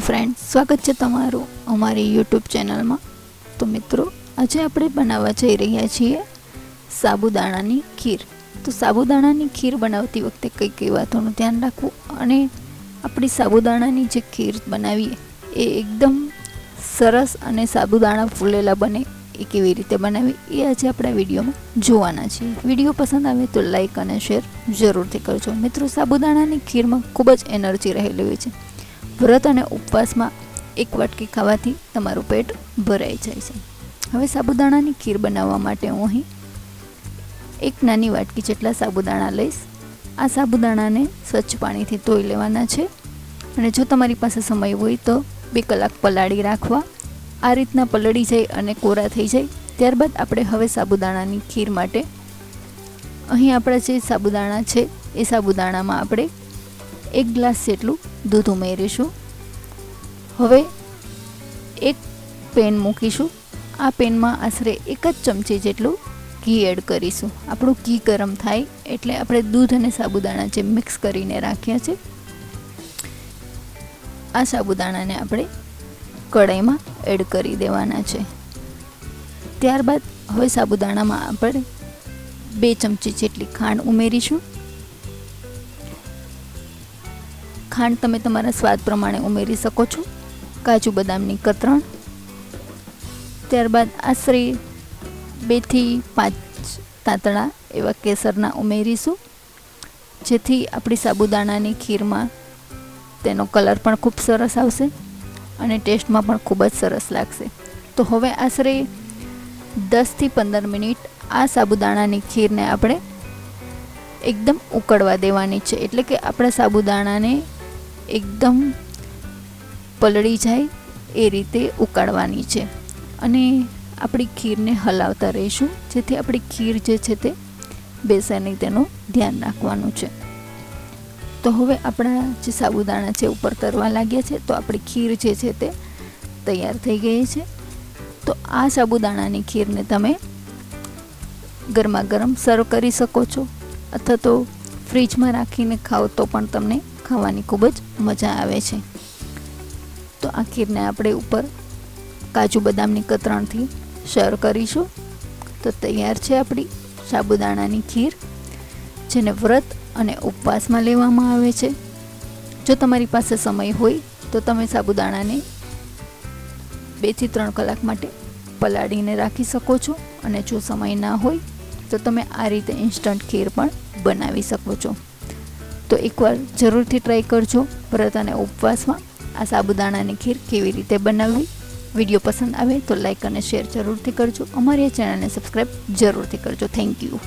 Hello friend, સ્વાગત છે તમારું અમારી યુટ્યુબ ચેનલમાં. તો મિત્રો, આજે આપણે બનાવવા જઈ રહ્યા છીએ સાબુદાણાની ખીર. તો સાબુદાણાની ખીર બનાવતી વખતે કઈ કઈ વાતોનું ધ્યાન રાખવું અને આપણી સાબુદાણાની જે ખીર બનાવીએ, એ એકદમ સરસ અને સાબુદાણા ફૂલેલા બને એ કેવી રીતે બનાવી, એ આજે આપણા વિડીયોમાં જોવાના છીએ. વીડિયો પસંદ આવે તો લાઇક અને શેર જરૂરથી કરજો. મિત્રો, સાબુદાણાની ખીરમાં ખૂબ જ એનર્જી રહેલી હોય છે. વ્રત અને ઉપવાસમાં એક વાટકી ખાવાથી તમારું પેટ ભરાઈ જાય છે. હવે સાબુદાણાની ખીર બનાવવા માટે હું અહીં એક નાની વાટકી જેટલા સાબુદાણા લઈશ. આ સાબુદાણાને સ્વચ્છ પાણીથી ધોઈ લેવાના છે અને જો તમારી પાસે સમય હોય તો બે કલાક પલાળી રાખવા. આ રીતના પલળી જાય અને કોરા થઈ જાય. ત્યારબાદ આપણે હવે સાબુદાણાની ખીર માટે અહીં આપણા જે સાબુદાણા છે એ સાબુદાણામાં આપણે એક ગ્લાસ જેટલું દૂધ ઉમેરીશું. હવે એક પેન મૂકીશું. આ પેનમાં આશરે એક જ ચમચી જેટલું ઘી એડ કરીશું. આપણું ઘી ગરમ થાય એટલે આપણે દૂધ અને સાબુદાણા જે મિક્સ કરીને રાખ્યા છે, આ સાબુદાણાને આપણે કઢાઈમાં એડ કરી દેવાના છે. ત્યારબાદ હવે સાબુદાણામાં આપણે બે ચમચી જેટલી ખાંડ ઉમેરીશું. ખાંડ તમે તમારા સ્વાદ પ્રમાણે ઉમેરી શકો છો. કાજુ બદામની કતરણ. ત્યારબાદ આશરે બેથી પાંચ તાંતણા એવા કેસરના ઉમેરીશું. જેથી આપણી સાબુદાણાની ખીરમાં તેનો કલર પણ ખૂબ સરસ આવશે અને ટેસ્ટમાં પણ ખૂબ જ સરસ લાગશે. તો હવે આશરે દસથી પંદર મિનિટ આ સાબુદાણાની ખીરને આપણે એકદમ ઉકળવા દેવાની છે. એટલે કે આપણા સાબુદાણાને એકદમ પલળી જાય એ રીતે ઉકાળવાની છે. અને આપણી ખીરને હલાવતા રહીશું, જેથી આપણી ખીર જે છે તે બેસે નહીં તેનું ધ્યાન રાખવાનું છે. તો હવે આપણા જે સાબુદાણા છે ઉપર તરવા લાગ્યા છે, તો આપણી ખીર જે છે તે તૈયાર થઈ ગઈ છે. તો આ સાબુદાણાની ખીરને તમે ગરમા ગરમ સર્વ કરી શકો છો. અથવા તો ફ્રીજમાં રાખીને ખાઓ તો પણ તમને ખાવાની ખૂબ જ મજા આવે છે. તો આ ખીરને આપણે ઉપર કાજુ બદામની કતરણથી સર્વ કરીશું. તો તૈયાર છે આપણી સાબુદાણાની ખીર, જેને વ્રત અને ઉપવાસમાં લેવામાં આવે છે. જો તમારી પાસે સમય હોય તો તમે સાબુદાણાને બેથી ત્રણ કલાક માટે પલાળીને રાખી શકો છો. અને જો સમય ના હોય તો તમે આ રીતે ઇન્સ્ટન્ટ ખીર પણ બનાવી શકો છો. તો એકવાર જરૂરથી ટ્રાય કરજો વ્રત અને ઉપવાસમાં. આ સાબુદાણાની ખીર કેવી રીતે બનાવવી? વીડિયો પસંદ આવે તો લાઇક અને શેર જરૂરથી કરજો. અમારી આ ચેનલને સબસ્ક્રાઈબ જરૂરથી કરજો. Thank you